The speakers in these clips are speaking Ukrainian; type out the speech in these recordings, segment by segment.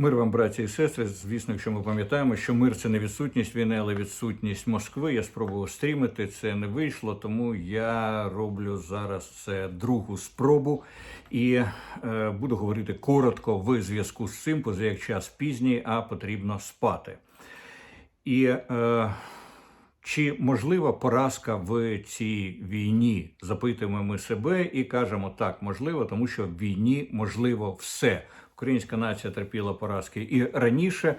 Мир вам, браті і сестри. Звісно, якщо ми пам'ятаємо, що мир це не відсутність війни, але відсутність Москви. Я спробував стрімити, це не вийшло, тому я роблю зараз це другу спробу і е, буду говорити коротко в зв'язку з цим, поза як час пізній, а потрібно спати. І е, чи можлива поразка в цій війні? Запитуємо ми себе і кажемо так, можливо, тому що в війні можливо все. Українська нація терпіла поразки і раніше,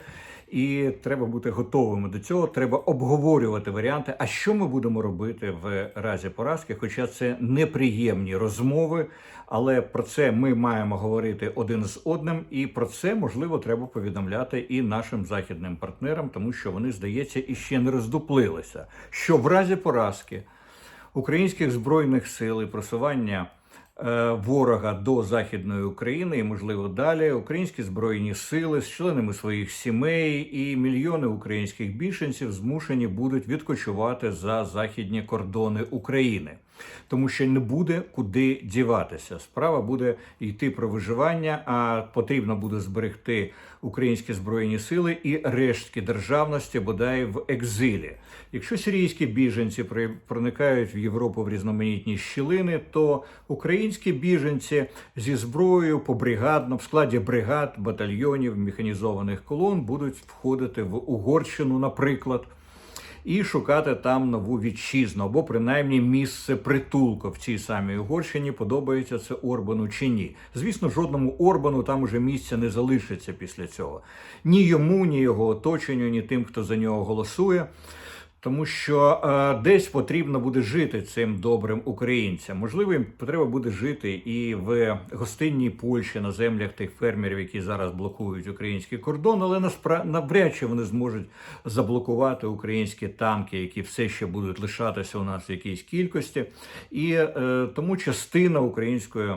і треба бути готовими до цього. Треба обговорювати варіанти. А що ми будемо робити в разі поразки? Хоча це неприємні розмови, але про це ми маємо говорити один з одним, і про це можливо треба повідомляти і нашим західним партнерам, тому що вони, здається, іще не роздуплилися. Що в разі поразки українських збройних сил і просування ворога до західної України і, можливо, далі українські збройні сили з членами своїх сімей і мільйони українських біженців змушені будуть відкочувати за західні кордони України. Тому що не буде куди діватися. Справа буде йти про виживання, а потрібно буде зберегти українські збройні сили і рештки державності, бодай в екзилі. Якщо сирійські біженці проникають в Європу в різноманітні щілини, то українські біженці зі зброєю побригадно в складі бригад, батальйонів, механізованих колон будуть входити в Угорщину, наприклад і шукати там нову вітчизну або принаймні місце притулку в цій самій Угорщині. Подобається це Орбану чи ні? Звісно, жодному Орбану там уже місця не залишиться після цього. Ні йому, ні його оточенню, ні тим, хто за нього голосує. Тому що е, десь потрібно буде жити цим добрим українцям. Можливо, їм треба буде жити і в гостинній Польщі на землях тих фермерів, які зараз блокують український кордон, але наспра... навряд чи вони зможуть заблокувати українські танки, які все ще будуть лишатися у нас в якійсь кількості, і е, тому частина української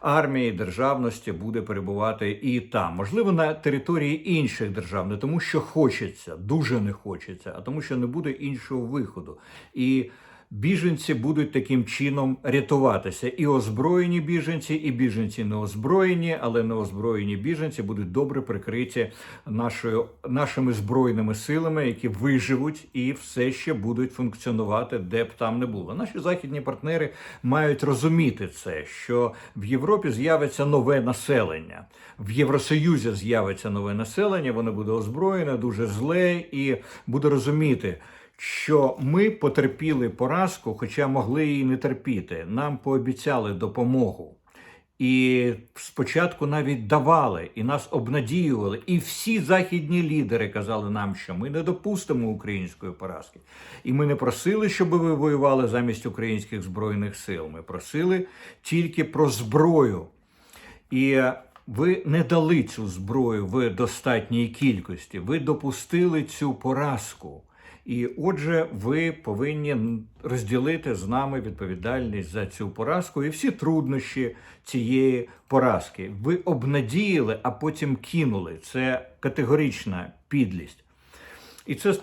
армії державності буде перебувати і там, можливо, на території інших держав, не тому, що хочеться, дуже не хочеться, а тому, що не буде іншого виходу. І біженці будуть таким чином рятуватися. І озброєні біженці, і біженці неозброєні, але неозброєні біженці будуть добре прикриті нашою нашими збройними силами, які виживуть і все ще будуть функціонувати, де б там не було. Наші західні партнери мають розуміти це, що в Європі з'явиться нове населення, в Євросоюзі з'явиться нове населення, воно буде озброєне, дуже зле, і буде розуміти. Що ми потерпіли поразку, хоча могли її не терпіти. Нам пообіцяли допомогу. І спочатку навіть давали, і нас обнадіювали. І всі західні лідери казали нам, що ми не допустимо української поразки. І ми не просили, щоб ви воювали замість українських збройних сил. Ми просили тільки про зброю. І ви не дали цю зброю в достатній кількості. Ви допустили цю поразку. І отже, ви повинні розділити з нами відповідальність за цю поразку і всі труднощі цієї поразки. Ви обнадіяли, а потім кинули. Це категорична підлість. І це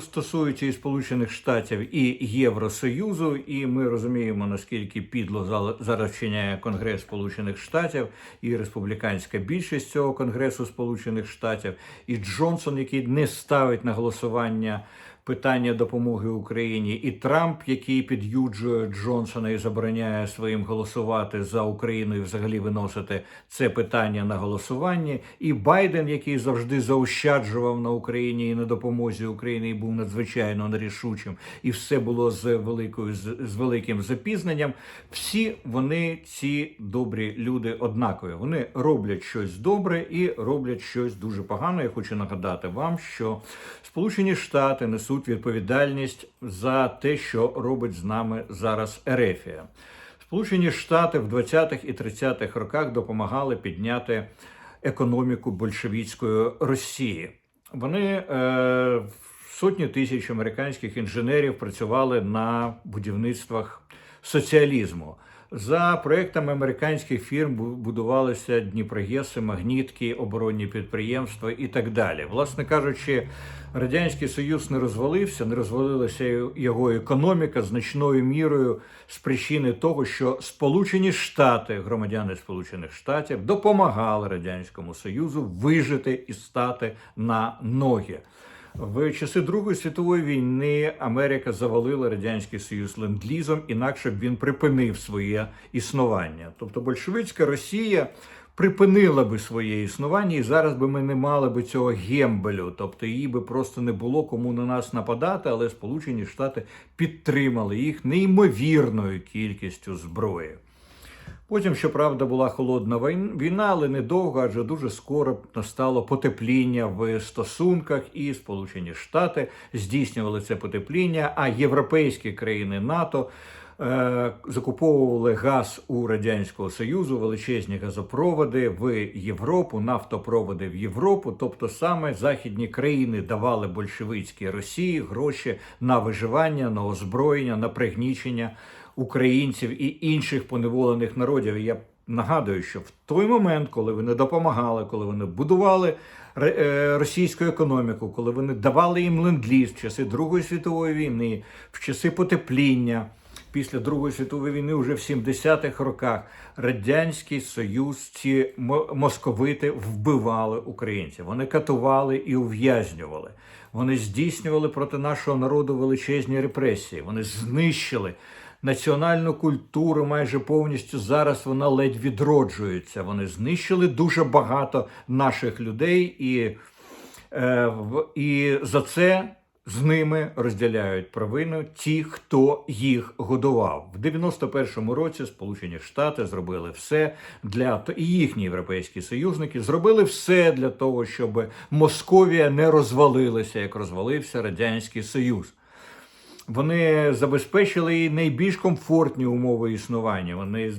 стосується і Сполучених Штатів і Євросоюзу, і ми розуміємо, наскільки підло зараз вчиняє Конгрес Сполучених Штатів і республіканська більшість цього Конгресу Сполучених Штатів, і Джонсон, який не ставить на голосування питання допомоги Україні, і Трамп, який під'юджує Джонсона і забороняє своїм голосувати за Україну і взагалі виносити це питання на голосування, і Байден, який завжди заощаджував на Україні і на допомозі Україні, і був надзвичайно нерішучим, і все було з великою з, великим запізненням. Всі вони, ці добрі люди, однакові. Вони роблять щось добре і роблять щось дуже погане. Я хочу нагадати вам, що Сполучені Штати несуть відповідальність за те, що робить з нами зараз Ерефія. Сполучені Штати в 20-х і 30-х роках допомагали підняти економіку большевіцької Росії. Вони е, сотні тисяч американських інженерів працювали на будівництвах соціалізму. За проектами американських фірм будувалися Дніпрогеси, магнітки, оборонні підприємства і так далі. Власне кажучи, Радянський Союз не розвалився, не розвалилася його економіка значною мірою з причини того, що Сполучені Штати, громадяни Сполучених Штатів, допомагали Радянському Союзу вижити і стати на ноги. В часи Другої світової війни Америка завалила радянський союз ленд-лізом, інакше б він припинив своє існування. Тобто большевицька Росія припинила би своє існування, і зараз би ми не мали би цього гембелю. Тобто її би просто не було кому на нас нападати, але Сполучені Штати підтримали їх неймовірною кількістю зброї. Потім, щоправда, була холодна війна, але недовго, адже дуже скоро настало потепління в стосунках, і Сполучені Штати здійснювали це потепління, а європейські країни НАТО е, закуповували газ у Радянського Союзу, величезні газопроводи в Європу, нафтопроводи в Європу. Тобто саме західні країни давали большевицькій Росії гроші на виживання, на озброєння, на пригнічення українців і інших поневолених народів. Я нагадую, що в той момент, коли вони допомагали, коли вони будували е, російську економіку, коли вони давали їм ленд-ліз в часи Другої світової війни, в часи потепління. Після Другої світової війни, вже в 70-х роках, Радянський Союз ці московити вбивали українців. Вони катували і ув'язнювали. Вони здійснювали проти нашого народу величезні репресії. Вони знищили національну культуру майже повністю. Зараз вона ледь відроджується. Вони знищили дуже багато наших людей, і, е, і за це з ними розділяють провину ті, хто їх годував. В 91-му році Сполучені Штати зробили все для і їхні європейські союзники зробили все для того, щоб Московія не розвалилася, як розвалився Радянський Союз. Вони забезпечили їй найбільш комфортні умови існування. Вони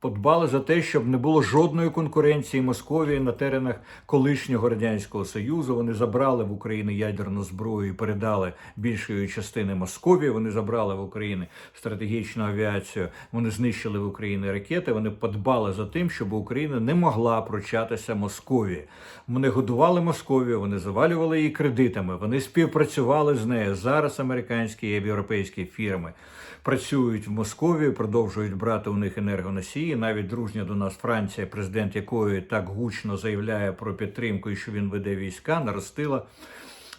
подбали за те, щоб не було жодної конкуренції Московії на теренах колишнього радянського союзу. Вони забрали в Україну ядерну зброю і передали більшої частини Московії. Вони забрали в Україну стратегічну авіацію. Вони знищили в Україні ракети. Вони подбали за тим, щоб Україна не могла прочатися Московії. Вони годували Московію, вони завалювали її кредитами. Вони співпрацювали з нею. Зараз американські і європейські фірми працюють в Московії, продовжують брати у них енергоносії. Навіть дружня до нас Франція, президент якої так гучно заявляє про підтримку і що він веде війська, наростила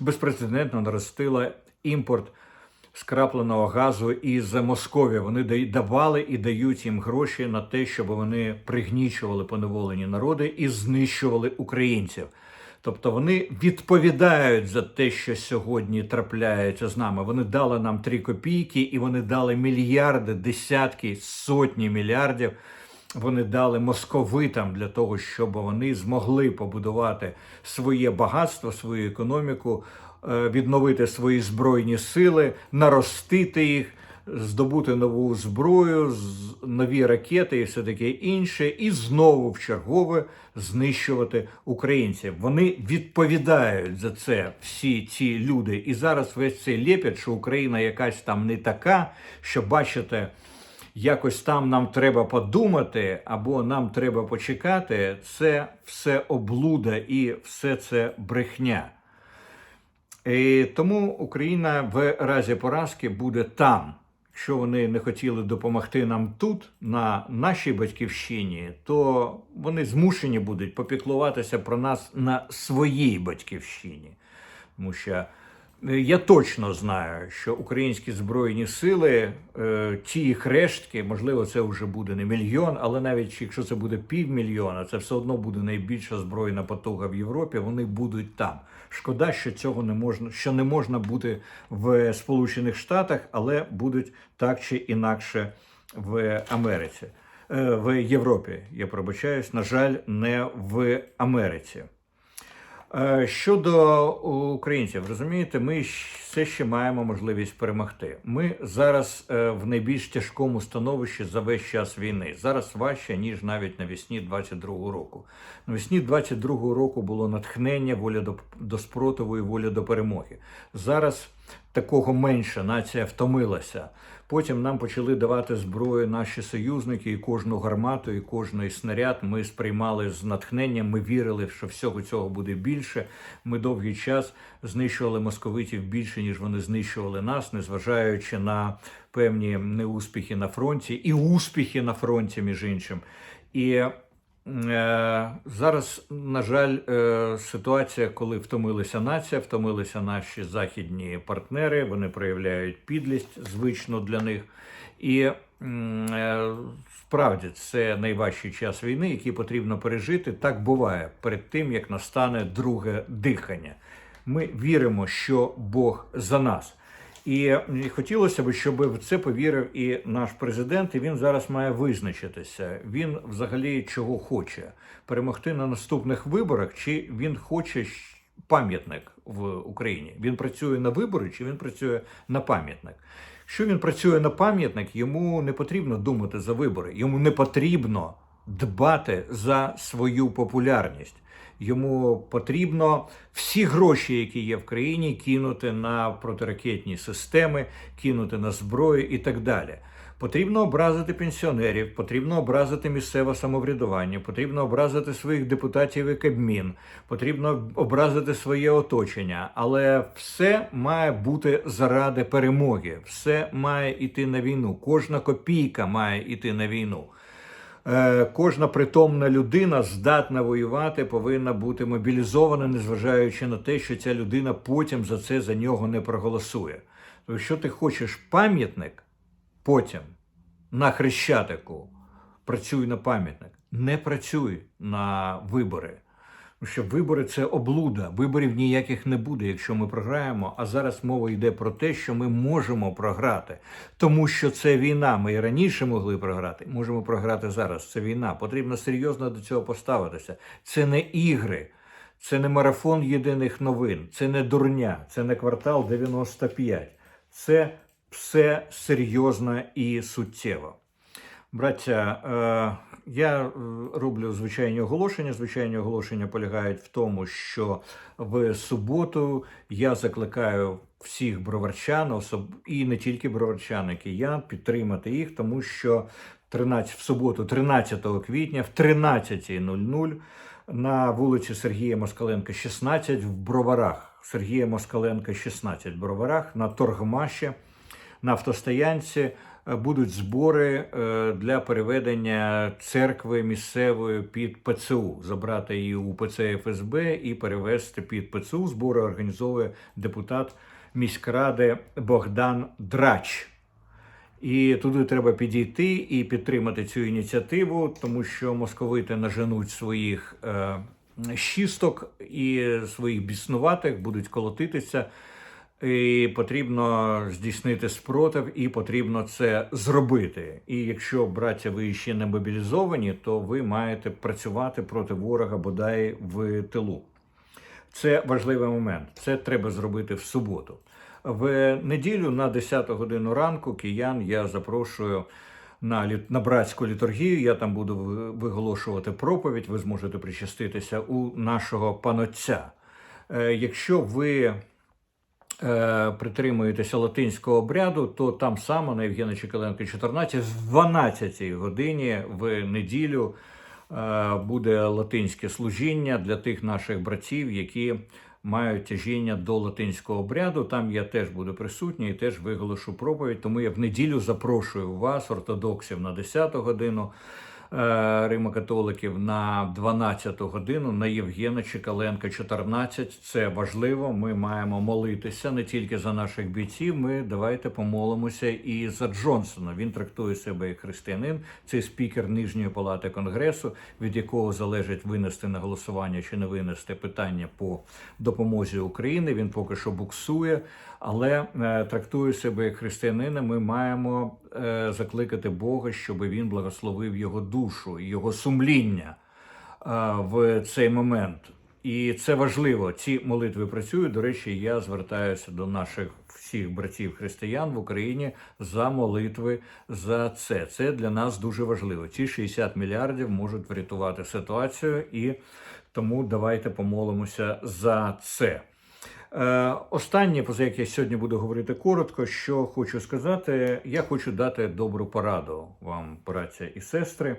безпрецедентно наростила імпорт скрапленого газу із Московії. Вони давали і дають їм гроші на те, щоб вони пригнічували поневолені народи і знищували українців. Тобто вони відповідають за те, що сьогодні трапляється з нами. Вони дали нам три копійки, і вони дали мільярди, десятки, сотні мільярдів. Вони дали московитам для того, щоб вони змогли побудувати своє багатство, свою економіку, е, відновити свої збройні сили, наростити їх, здобути нову зброю, нові ракети і все таке інше, і знову в чергове знищувати українців. Вони відповідають за це всі ці люди. І зараз весь цей лепет, що Україна якась там не така, що бачите якось там нам треба подумати, або нам треба почекати, це все облуда і все це брехня. І тому Україна в разі поразки буде там. Якщо вони не хотіли допомогти нам тут, на нашій батьківщині, то вони змушені будуть попіклуватися про нас на своїй батьківщині. Тому що я точно знаю, що українські збройні сили, е, ті їх рештки, можливо, це вже буде не мільйон, але навіть якщо це буде півмільйона, це все одно буде найбільша збройна потуга в Європі. Вони будуть там. Шкода, що цього не можна, що не можна бути в Сполучених Штатах, але будуть так чи інакше в Америці, Е, в Європі. Я пробачаюсь, на жаль, не в Америці. Е, Щодо українців, розумієте, ми все ще маємо можливість перемогти. Ми зараз е, в найбільш тяжкому становищі за весь час війни. Зараз важче, ніж навіть навесні 22-го року. Навесні 22-го року було натхнення, воля до, до спротиву і воля до перемоги. Зараз такого менше, нація втомилася. Потім нам почали давати зброю наші союзники, і кожну гармату, і кожний снаряд ми сприймали з натхненням. Ми вірили, що всього цього буде більше. Ми довгий час знищували московитів більше, ніж вони знищували нас, незважаючи на певні неуспіхи на фронті і успіхи на фронті, між іншим. І зараз, на жаль, е, ситуація, коли втомилася нація, втомилися наші західні партнери, вони проявляють підлість звично для них. І е, справді це найважчий час війни, який потрібно пережити. Так буває перед тим, як настане друге дихання. Ми віримо, що Бог за нас. І хотілося б, щоб в це повірив і наш президент. І він зараз має визначитися. Він взагалі чого хоче перемогти на наступних виборах, чи він хоче пам'ятник в Україні? Він працює на вибори, чи він працює на пам'ятник? Якщо він працює на пам'ятник, йому не потрібно думати за вибори, йому не потрібно дбати за свою популярність. Йому потрібно всі гроші, які є в країні, кинути на протиракетні системи, кинути на зброю і так далі. Потрібно образити пенсіонерів, потрібно образити місцеве самоврядування, потрібно образити своїх депутатів і Кабмін, потрібно образити своє оточення. Але все має бути заради перемоги, все має йти на війну. Кожна копійка має йти на війну. Е, Кожна притомна людина здатна воювати, повинна бути мобілізована, незважаючи на те, що ця людина потім за це за нього не проголосує. То якщо ти хочеш пам'ятник, потім на хрещатику працюй на пам'ятник, не працюй на вибори. Тому що вибори це облуда. Виборів ніяких не буде, якщо ми програємо. А зараз мова йде про те, що ми можемо програти, тому що це війна. Ми і раніше могли програти. Можемо програти зараз. Це війна. Потрібно серйозно до цього поставитися. Це не ігри, це не марафон єдиних новин, це не дурня, це не квартал 95. Це все серйозно і суттєво. Браття, е, я е, роблю звичайні оголошення. Звичайні оголошення полягають в тому, що в суботу я закликаю всіх броварчан, особ... і не тільки броварчан, і киян, підтримати їх, тому що 13, в суботу, 13 квітня, в 13.00 на вулиці Сергія Москаленка, 16 в Броварах. Сергія Москаленка, 16 в Броварах на Торгмаші на автостоянці будуть збори е, для переведення церкви місцевої під ПЦУ, забрати її у ПЦ ФСБ і перевести під ПЦУ. Збори організовує депутат міськради Богдан Драч. І туди треба підійти і підтримати цю ініціативу, тому що московити наженуть своїх е, щісток і своїх біснуватих будуть колотитися. І потрібно здійснити спротив, і потрібно це зробити. І якщо браття ви ще не мобілізовані, то ви маєте працювати проти ворога бодай в тилу. Це важливий момент. Це треба зробити в суботу. В неділю на 10 годину ранку киян я запрошую на, лі- на братську літургію. Я там буду виголошувати проповідь. Ви зможете причаститися у нашого панотця. Е, Якщо ви е, притримуєтеся латинського обряду, то там само на Євгена Чекаленка 14 в 12 годині в неділю е, буде латинське служіння для тих наших братів, які мають тяжіння до латинського обряду. Там я теж буду присутній і теж виголошу проповідь. Тому я в неділю запрошую вас, ортодоксів, на 10 годину. Е, Римо-католиків на 12 годину на Євгена Чекаленка 14. Це важливо. Ми маємо молитися не тільки за наших бійців. Ми давайте помолимося і за Джонсона. Він трактує себе як християнин. Це спікер нижньої палати конгресу, від якого залежить винести на голосування чи не винести питання по допомозі України. Він поки що буксує, але е, трактує себе як християнина. Ми маємо закликати Бога, щоб він благословив його душу, його сумління е, в цей момент. І це важливо. Ці молитви працюють. До речі, я звертаюся до наших всіх братів християн в Україні за молитви за це. Це для нас дуже важливо. Ці 60 мільярдів можуть врятувати ситуацію, і тому давайте помолимося за це. Е, Останнє, про яке я сьогодні буду говорити коротко, що хочу сказати, я хочу дати добру пораду вам, браття і сестри.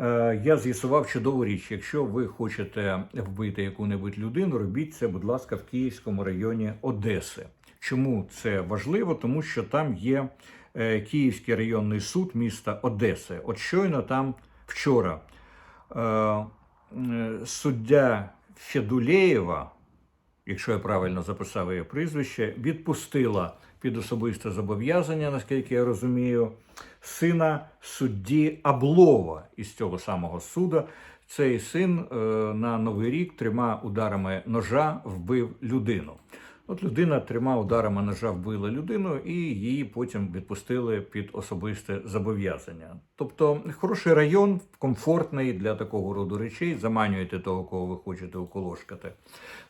Е, Я з'ясував чудову річ. Якщо ви хочете вбити яку-небудь людину, робіть це, будь ласка, в Київському районі Одеси. Чому це важливо? Тому що там є е, Київський районний суд міста Одеси. От щойно там вчора суддя Федулеєва, якщо я правильно записав її прізвище, відпустила під особисте зобов'язання, наскільки я розумію, сина судді Аблова із цього самого суду. Цей син е, на Новий рік трьома ударами ножа вбив людину. От людина трьома ударами ножа вбила людину, і її потім відпустили під особисте зобов'язання. Тобто, хороший район, комфортний для такого роду речей. Заманюєте того, кого ви хочете уколошкати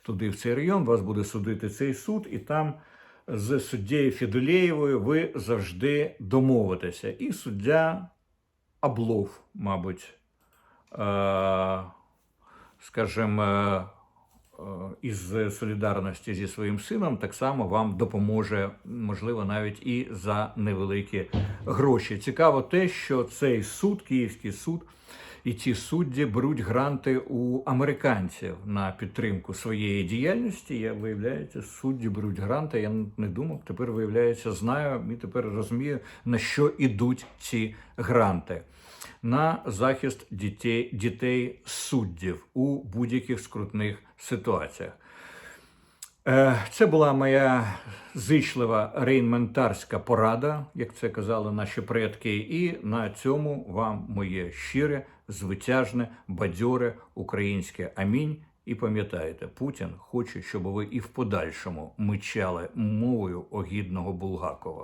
туди, в цей район. Вас буде судити цей суд, і там з суддєю Федулєєвою ви завжди домовитеся. І суддя Аблов, мабуть, е- скажімо, е, із солідарності зі своїм сином так само вам допоможе, можливо, навіть і за невеликі гроші. Цікаво те, що цей суд, Київський суд, і ці судді беруть гранти у американців на підтримку своєї діяльності. Я виявляється, судді беруть гранти. Я не думав. Тепер виявляється, знаю і тепер розумію на що ідуть ці гранти. На захист дітей, дітей суддів у будь-яких скрутних ситуаціях. Е, Це була моя зичлива рейнментарська порада, як це казали наші предки. І на цьому вам моє щире, звитяжне, бадьоре українське амінь. І пам'ятайте, Путін хоче, щоб ви і в подальшому мичали мовою огідного Булгакова.